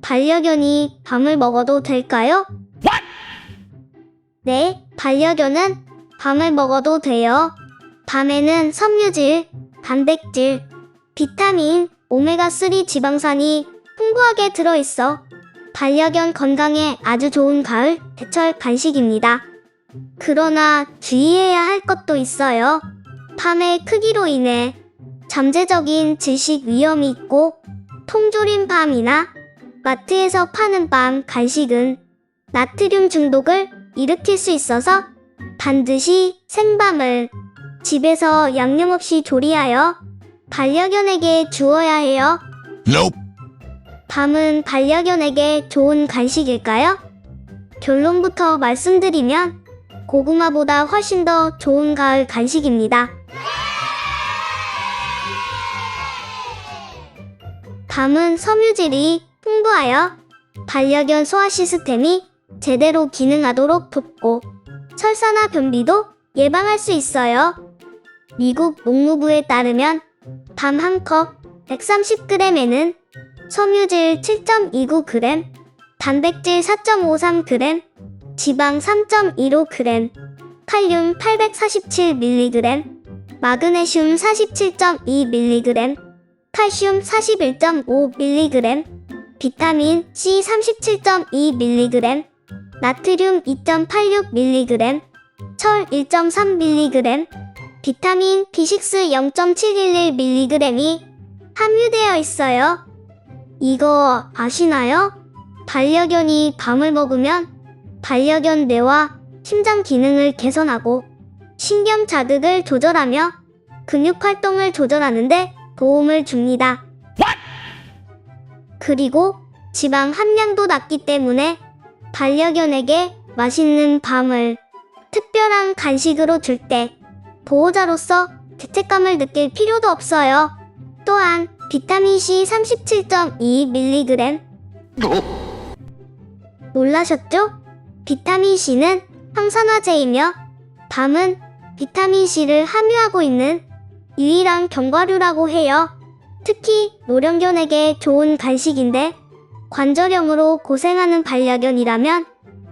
반려견이 밤을 먹어도 될까요? 네, 반려견은 밤을 먹어도 돼요. 밤에는 섬유질, 단백질, 비타민, 오메가3 지방산이 풍부하게 들어있어 반려견 건강에 아주 좋은 가을 대철 간식입니다. 그러나 주의해야 할 것도 있어요. 밤의 크기로 인해 잠재적인 질식 위험이 있고 통조림 밤이나 마트에서 파는 밤 간식은 나트륨 중독을 일으킬 수 있어서 반드시 생밤을 집에서 양념 없이 조리하여 반려견에게 주어야 해요. Nope. 밤은 반려견에게 좋은 간식일까요? 결론부터 말씀드리면 고구마보다 훨씬 더 좋은 가을 간식입니다. 밤은 섬유질이 풍부하여 반려견 소화 시스템이 제대로 기능하도록 돕고 설사나 변비도 예방할 수 있어요. 미국 농무부에 따르면 밤한컵 130g에는 섬유질 7.29g, 단백질 4.53g, 지방 3.15g, 칼륨 847mg, 마그네슘 47.2mg, 칼슘 41.5mg, 비타민 C 37.2mg, 나트륨 2.86mg, 철 1.3mg, 비타민 B6 0.711mg이 함유되어 있어요. 이거 아시나요? 반려견이 밤을 먹으면 반려견 뇌와 심장 기능을 개선하고 신경 자극을 조절하며 근육 활동을 조절하는데 도움을 줍니다. 그리고 지방 함량도 낮기 때문에 반려견에게 맛있는 밤을 특별한 간식으로 줄 때 보호자로서 죄책감을 느낄 필요도 없어요. 또한 비타민C 37.2mg 놀라셨죠? 비타민C는 항산화제이며 밤은 비타민C를 함유하고 있는 유일한 견과류라고 해요. 특히 노령견에게 좋은 간식인데 관절염으로 고생하는 반려견이라면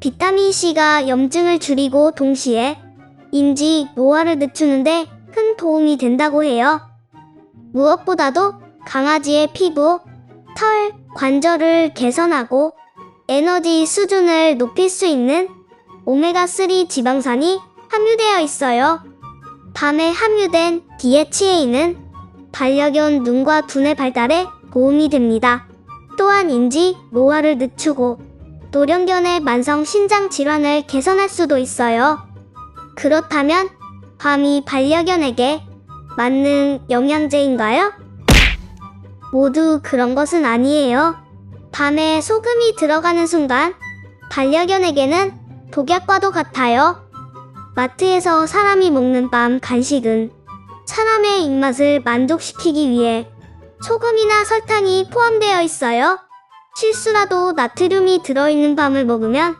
비타민C가 염증을 줄이고 동시에 인지 노화를 늦추는데 큰 도움이 된다고 해요. 무엇보다도 강아지의 피부, 털, 관절을 개선하고 에너지 수준을 높일 수 있는 오메가3 지방산이 함유되어 있어요. 밤에 함유된 DHA는 반려견 눈과 두뇌 발달에 도움이 됩니다. 또한 인지, 노화를 늦추고 노령견의 만성 신장 질환을 개선할 수도 있어요. 그렇다면 밤이 반려견에게 맞는 영양제인가요? 모두 그런 것은 아니에요. 밤에 소금이 들어가는 순간 반려견에게는 독약과도 같아요. 마트에서 사람이 먹는 밤 간식은 사람의 입맛을 만족시키기 위해 소금이나 설탕이 포함되어 있어요. 실수라도 나트륨이 들어있는 밤을 먹으면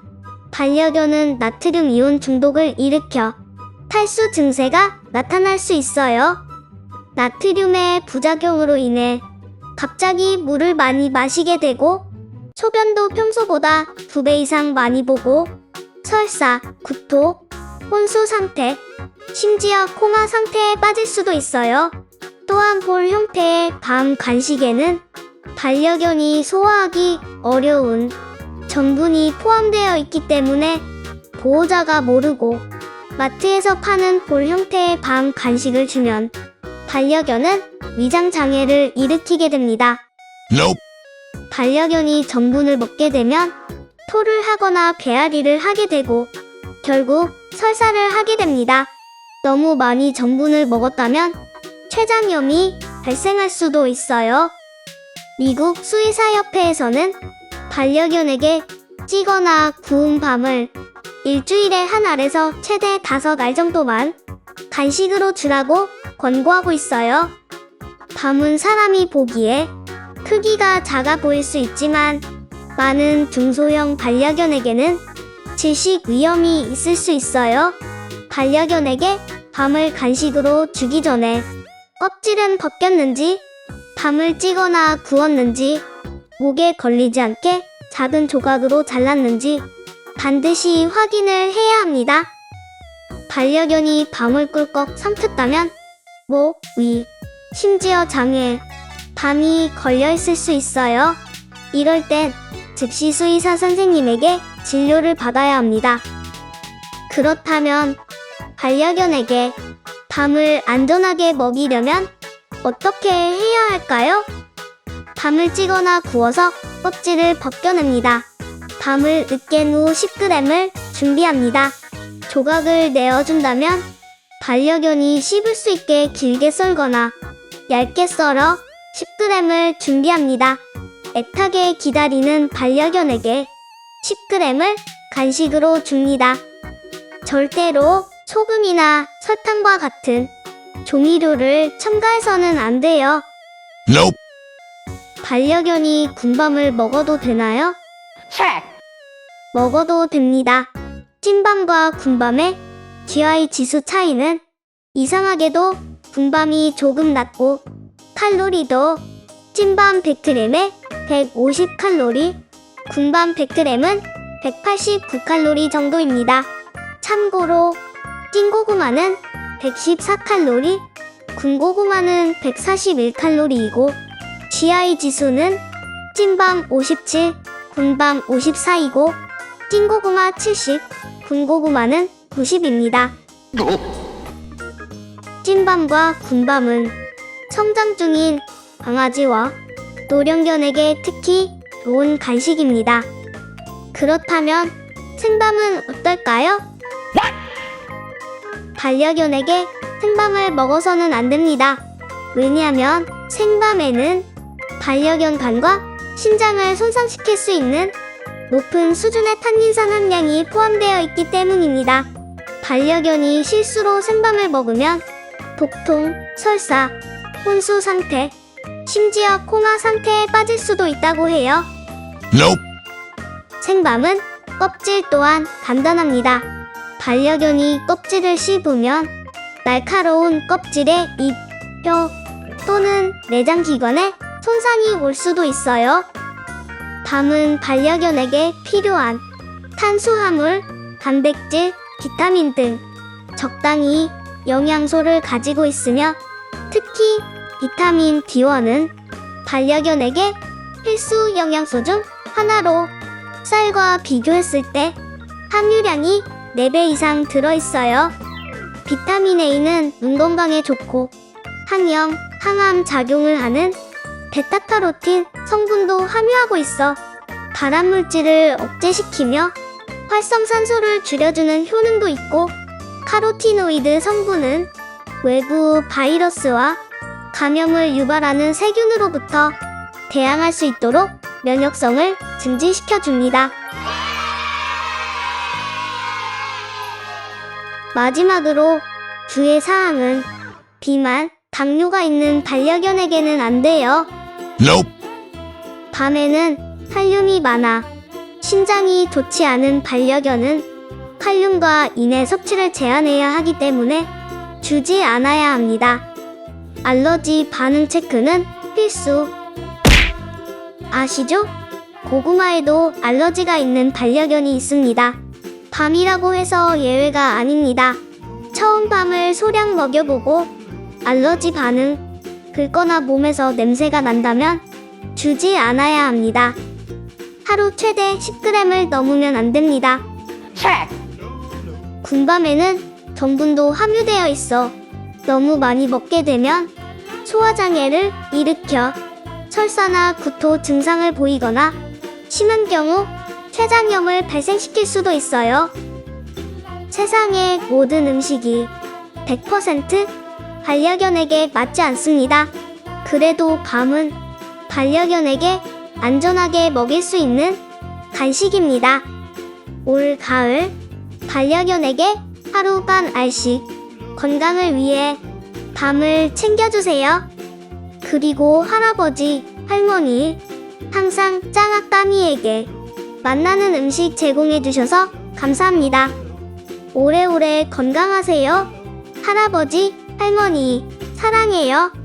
반려견은 나트륨 이온 중독을 일으켜 탈수 증세가 나타날 수 있어요. 나트륨의 부작용으로 인해 갑자기 물을 많이 마시게 되고 소변도 평소보다 두 배 이상 많이 보고 설사, 구토, 혼수 상태, 심지어 코마 상태에 빠질 수도 있어요. 또한 볼 형태의 밤 간식에는 반려견이 소화하기 어려운 전분이 포함되어 있기 때문에 보호자가 모르고 마트에서 파는 볼 형태의 밤 간식을 주면 반려견은 위장 장애를 일으키게 됩니다. Nope. 반려견이 전분을 먹게 되면 토를 하거나 배앓이를 하게 되고 결국 설사를 하게 됩니다. 너무 많이 전분을 먹었다면 췌장염이 발생할 수도 있어요. 미국 수의사협회에서는 반려견에게 찌거나 구운 밤을 일주일에 한 알에서 최대 다섯 알 정도만 간식으로 주라고 권고하고 있어요. 밤은 사람이 보기에 크기가 작아 보일 수 있지만 많은 중소형 반려견에게는 질식 위험이 있을 수 있어요. 반려견에게 밤을 간식으로 주기 전에 껍질은 벗겼는지 밤을 찌거나 구웠는지, 목에 걸리지 않게 작은 조각으로 잘랐는지 반드시 확인을 해야 합니다. 반려견이 밤을 꿀꺽 삼켰다면 목, 위, 심지어 장에 밤이 걸려 있을 수 있어요. 이럴 땐 즉시 수의사 선생님에게 진료를 받아야 합니다. 그렇다면 반려견에게 밤을 안전하게 먹이려면 어떻게 해야 할까요? 밤을 찌거나 구워서 껍질을 벗겨냅니다. 밤을 으깬 후 10g을 준비합니다. 조각을 내어준다면 반려견이 씹을 수 있게 길게 썰거나 얇게 썰어 10g을 준비합니다. 애타게 기다리는 반려견에게 10g을 간식으로 줍니다. 절대로 소금이나 설탕과 같은 조미료를 첨가해서는 안 돼요. Nope. 반려견이 군밤을 먹어도 되나요? Check. 먹어도 됩니다. 찐밤과 군밤의 GI 지수 차이는 이상하게도 군밤이 조금 낮고 칼로리도 찐밤 100g에 150칼로리, 군밤 100g은 189칼로리 정도입니다. 참고로 찐고구마는 114칼로리, 군고구마는 141칼로리이고 GI 지수는 찐밤 57, 군밤 54이고 찐고구마 70, 군고구마는 90입니다. 찐밤과 군밤은 성장 중인 강아지와 노령견에게 특히 좋은 간식입니다. 그렇다면 생밤은 어떨까요? 반려견에게 생밤을 먹어서는 안 됩니다. 왜냐하면 생밤에는 반려견 간과 신장을 손상시킬 수 있는 높은 수준의 탄닌산 함량이 포함되어 있기 때문입니다. 반려견이 실수로 생밤을 먹으면 복통, 설사, 혼수 상태, 심지어 코마 상태에 빠질 수도 있다고 해요. Nope. 생밤은 껍질 또한 단단합니다. 반려견이 껍질을 씹으면 날카로운 껍질에 입, 뼈 또는 내장 기관에 손상이 올 수도 있어요. 밤은 반려견에게 필요한 탄수화물, 단백질, 비타민 등 적당히 영양소를 가지고 있으며 특히 비타민 B1은 반려견에게 필수 영양소 중 하나로 쌀과 비교했을 때 함유량이 4배 이상 들어있어요. 비타민 A는 눈 건강에 좋고 항염, 항암 작용을 하는 베타카로틴 성분도 함유하고 있어 발암 물질을 억제시키며 활성산소를 줄여주는 효능도 있고 카로티노이드 성분은 외부 바이러스와 감염을 유발하는 세균으로부터 대항할 수 있도록 면역성을 증진시켜 줍니다. 마지막으로 주의 사항은 비만, 당뇨가 있는 반려견에게는 안 돼요. Nope. 밤에는 칼륨이 많아 신장이 좋지 않은 반려견은 칼륨과 인의 섭취를 제한해야 하기 때문에 주지 않아야 합니다. 알러지 반응 체크는 필수. 아시죠? 고구마에도 알러지가 있는 반려견이 있습니다. 밤이라고 해서 예외가 아닙니다. 처음 밤을 소량 먹여보고 알러지 반응, 긁거나 몸에서 냄새가 난다면 주지 않아야 합니다. 하루 최대 10g을 넘으면 안 됩니다. Check. 군밤에는 전분도 함유되어 있어 너무 많이 먹게 되면 소화장애를 일으켜 설사나 구토 증상을 보이거나 심한 경우 췌장염을 발생시킬 수도 있어요. 세상의 모든 음식이 100% 반려견에게 맞지 않습니다. 그래도 밤은 반려견에게 안전하게 먹일 수 있는 간식입니다. 올 가을 반려견에게 하루 반 알씩 건강을 위해 밤을 챙겨주세요. 그리고 할아버지, 할머니, 항상 짱아까미에게 만나는 음식 제공해 주셔서 감사합니다. 오래오래 건강하세요. 할아버지, 할머니, 사랑해요.